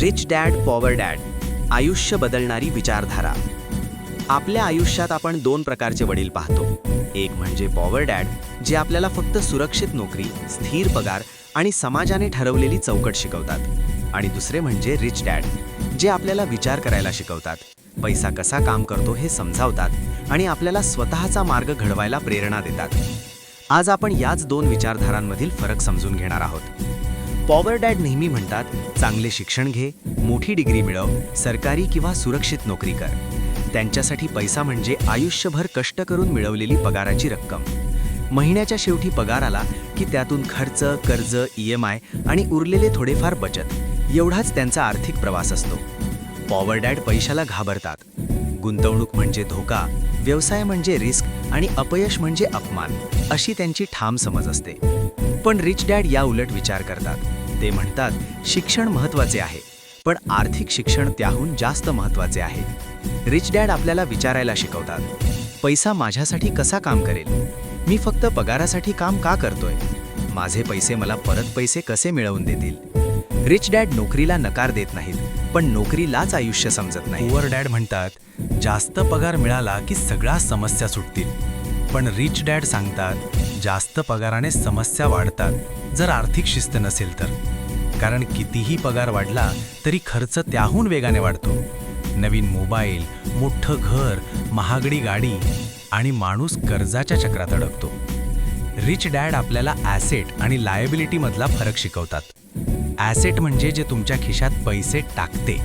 Rich dad power dad आयुष्य बदलणारी विचारधारा. आपल्या आयुष्यात आपण दोन प्रकारचे वडील पाहतो. एक म्हणजे पॉवर डॅड जे आपल्याला फक्त सुरक्षित नोकरी स्थिर पगार आणि समाजाने ठरवलेली चौकट शिकवतात. आणि दुसरे म्हणजे रिच डॅड जे आपल्याला विचार करायला शिकवतात. पैसा कसा काम करतो हे समजावतात आणि आपल्याला स्वतःचा मार्ग घडवायला प्रेरणा देतात. आज आपण याच दोन विचारधारांमधील फरक समजून घेणार आहोत. पॉवर डॅड नेहमी म्हणतात चांगले शिक्षण घे मोठी डिग्री मिळव सरकारी किंवा सुरक्षित नोकरी कर. त्यांच्यासाठी पैसा म्हणजे आयुष्यभर कष्ट करून मिळवलेली पगाराची रक्कम. महिन्याच्या शेवटी पगार आला की त्यातून खर्च कर्ज ई एम आय आणि उरलेले थोडेफार बचत एवढाच त्यांचा आर्थिक प्रवास असतो. पॉवर डॅड पैशाला घाबरतात. गुंतवणूक म्हणजे धोका व्यवसाय म्हणजे रिस्क आणि अपयश म्हणजे अपमान अशी त्यांची ठाम समज असते. पण रिच डॅड या उलट विचार करतात. ते म्हणतात शिक्षण महत्त्वाचे आहे पण आर्थिक शिक्षण त्याहून जास्त महत्त्वाचे आहे. रिच डॅड आपल्याला विचारायला शिकवतात पैसा माझ्यासाठी कसा काम करेल? मी फक्त पगारासाठी काम का करतोय? माझे पैसे मला परत पैसे कसे मिळवून देतील? रिच डॅड नोकरीला नकार देत नाहीत पण नोकरीलाच आयुष्य समजत नाही. पुअर डॅड म्हणतात जास्त पगार मिळाला की सगळ्या समस्या सुटतील. पण रिच डॅड सांगतात जास्त पगाराने समस्या वाढतात. जर आर्थिक शिस्त नसेल तर. कारण कितीही पगार वाढला तरी खर्च त्याहून वेगाने वाढतो. नवीन मोबाईल मोठं घर महागडी गाडी आणि माणूस कर्जाच्या चक्रात अडकतो. रिच डॅड आपल्याला ॲसेट आणि लायबिलिटीमधला फरक शिकवतात. ॲसेट म्हणजे जे तुमच्या खिशात पैसे टाकते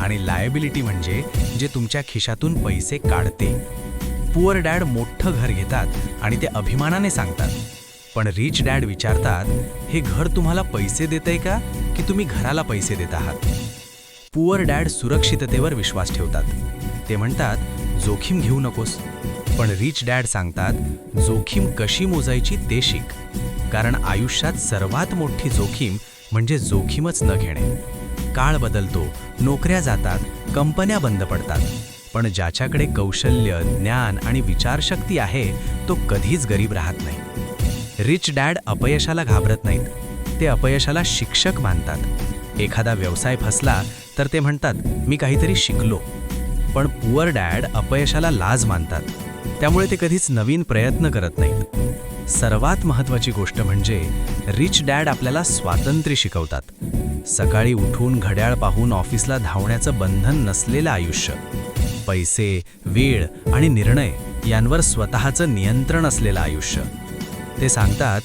आणि लायबिलिटी म्हणजे जे तुमच्या खिशातून पैसे काढते. पुअर डॅड मोठं घर घेतात आणि ते अभिमानाने सांगतात. पण रिच डॅड विचारतात हे घर तुम्हाला पैसे देतंय का? की तुम्ही घराला पैसे देत आहात? पुअर डॅड सुरक्षिततेवर विश्वास ठेवतात. ते म्हणतात जोखीम घेऊ नकोस. पण रिच डॅड सांगतात जोखीम कशी मोजायची ते शिक. कारण आयुष्यात सर्वात मोठी जोखीम म्हणजे जोखीमच न घेणे. काळ बदलतो नोकऱ्या जातात कंपन्या बंद पडतात. पण ज्याच्याकडे कौशल्य ज्ञान आणि विचारशक्ती आहे तो कधीच गरीब राहत नाही. रिच डॅड अपयशाला घाबरत नाहीत. ते अपयशाला शिक्षक मानतात. एखादा व्यवसाय फसला तर ते म्हणतात मी काहीतरी शिकलो. पण पुअर डॅड अपयशाला लाज मानतात. त्यामुळे ते कधीच नवीन प्रयत्न करत नाहीत. सर्वात महत्त्वाची गोष्ट म्हणजे रिच डॅड आपल्याला स्वातंत्र्य शिकवतात. सकाळी उठून घड्याळ पाहून ऑफिसला धावण्याचं बंधन नसलेलं आयुष्य. पैसे वेळ आणि निर्णय यांवर स्वतःचं नियंत्रण असलेलं आयुष्य. ते सांगतात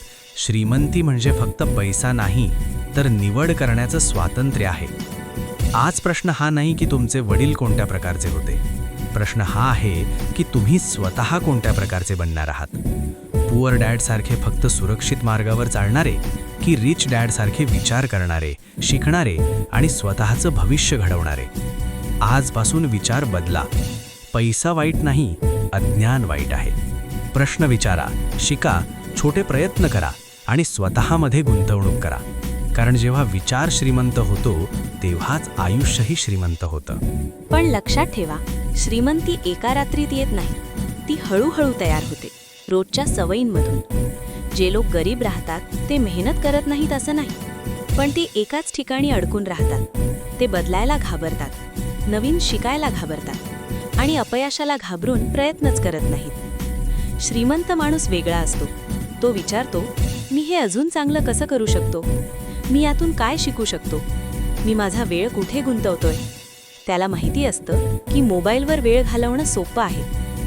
श्रीमंती म्हणजे फक्त पैसा नाही तर निवड करण्याचं स्वातंत्र्य आहे. आज प्रश्न हा नाही की तुमचे वडील कोणत्या प्रकारचे होते. प्रश्न हा आहे की तुम्ही स्वतः कोणत्या प्रकारचे बनणार आहात. पुअर डॅडसारखे फक्त सुरक्षित मार्गावर चालणारे की रिच डॅडसारखे विचार करणारे शिकणारे आणि स्वतःचं भविष्य घडवणारे? आजपासून विचार बदला. पैसा वाईट नाही अज्ञान वाईट आहे. प्रश्न विचारा शिका छोटे प्रयत्न करा आणि स्वतःमध्ये गुंतवणूक करा. कारण जेव्हा विचार श्रीमंत होतो तेव्हाच आयुष्यही श्रीमंत होतं. पण लक्षात ठेवा श्रीमंती एका रात्रीत येत नाही. ती हळूहळू तयार होते रोजच्या सवयींमधून. जे लोक गरीब राहतात ते मेहनत करत नाहीत असं नाही. पण ते एकाच ठिकाणी अडकून राहतात. ते बदलायला घाबरतात नवीन शिकायला घाबरतात आणि अपयशाला घाबरून प्रयत्नच करत नाहीत. श्रीमंत माणूस वेगळा असतो. तो विचारतो मी हे अजून चांगलं कसं करू शकतो? मी यातून काय शिकू शकतो? मी माझा वेळ कुठे गुंतवतोय? त्याला माहिती असतं की मोबाईलवर वेळ घालवणं सोपं आहे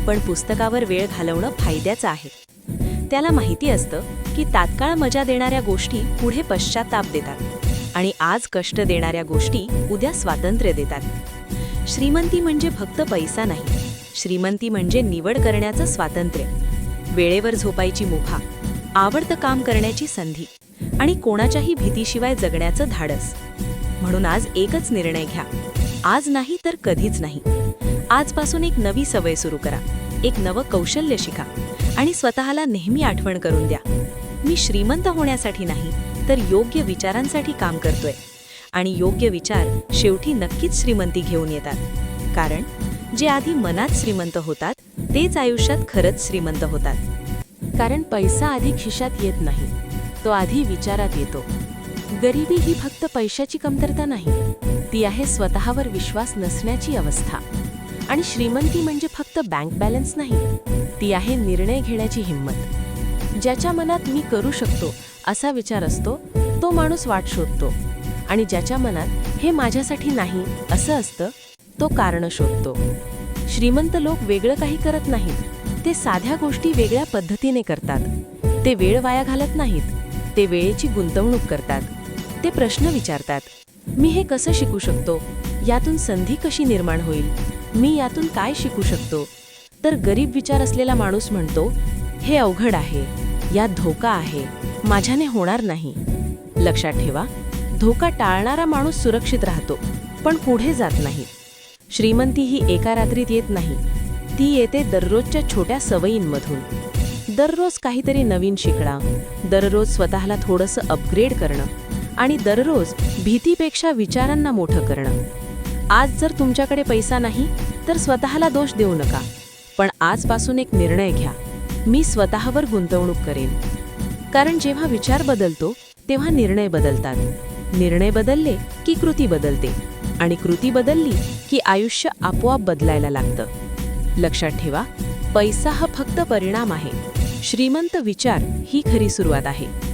पण पुस्तकावर वेळ घालवणं फायद्याचं आहे. त्याला माहिती असतं की तात्काळ मजा देणाऱ्या गोष्टी पुढे पश्चाताप देतात आणि आज कष्ट देणाऱ्या गोष्टी उद्या स्वातंत्र्य देतात. श्रीमंती म्हणजे फक्त पैसा नाही श्रीमंती म्हणजे निवड करण्याचं स्वातंत्र्य. वेळेवर झोपायची मुभा आवडतं काम करण्याची संधी आणि कोणाच्याही भीतीशिवाय जगण्याचं धाडस. म्हणून आज एकच निर्णय घ्या. आज नाही तर कधीच नाही. आजपासून एक नवी सवय सुरू करा. एक नवं कौशल्य शिका आणि स्वतःला नेहमी आठवण करून द्या. मी श्रीमंत होण्यासाठी नाही तर योग्य विचारांसाठी काम करतोय. आणि योग्य विचार शेवटी नक्कीच श्रीमंती घेऊन येतात. कारण जे आधी मनात श्रीमंत होतात तेच आयुष्यात खरंच श्रीमंत होतात. कारण पैसा आधी खिशात येत नाही. तो आधी विचारात येतो. गरिबी ही फक्त पैशाची कमतरता नाही. ती आहे स्वतःवर विश्वास नसण्याची अवस्था. आणि श्रीमंती म्हणजे फक्त बँक बॅलन्स नाही. ती आहे निर्णय घेण्याची हिंमत. ज्याच्या मनात मी करू शकतो असा विचार असतो तो माणूस वाट शोधतो. आणि ज्याच्या मनात हे माझ्यासाठी नाही असं असतं तो कारण शोधतो. श्रीमंत लोक वेगळं काही करत नाहीत. ते साध्या गोष्टी वेगळ्या पद्धतीने करतात. ते वेळ वाया घालत नाहीत. ते वेळेची गुंतवणूक करतात. ते प्रश्न विचारतात. मी हे कसं शिकू शकतो? यातून संधी कशी निर्माण होईल? मी यातून काय शिकू शकतो? तर गरीब विचार असलेला माणूस म्हणतो हे अवघड आहे. यात धोका आहे. माझ्याने होणार नाही. लक्षात ठेवा धोका टाळणारा माणूस सुरक्षित राहतो पण पुढे जात नाही. श्रीमंती ही एका रात्रीत येत नाही. ती येते दररोजच्या छोट्या सवयींमधून. दररोज काहीतरी नवीन शिकणं दररोज स्वतःला थोडंसं अपग्रेड करणं आणि दररोज भीतीपेक्षा विचारांना मोठं करणं. आज जर तुमच्याकडे पैसा नाही तर स्वतःला दोष देऊ नका. पण आजपासून एक निर्णय घ्या. मी स्वतःवर गुंतवणूक करेन. कारण जेव्हा विचार बदलतो तेव्हा निर्णय बदलतात. निर्णय बदलले की कृती बदलते आणि कृती बदलली की आयुष्य आपोआप बदलायला लागतं. लक्षात ठेवा पैसा हा फक्त परिणाम आहे. श्रीमंत विचार ही खरी सुरुवात आहे.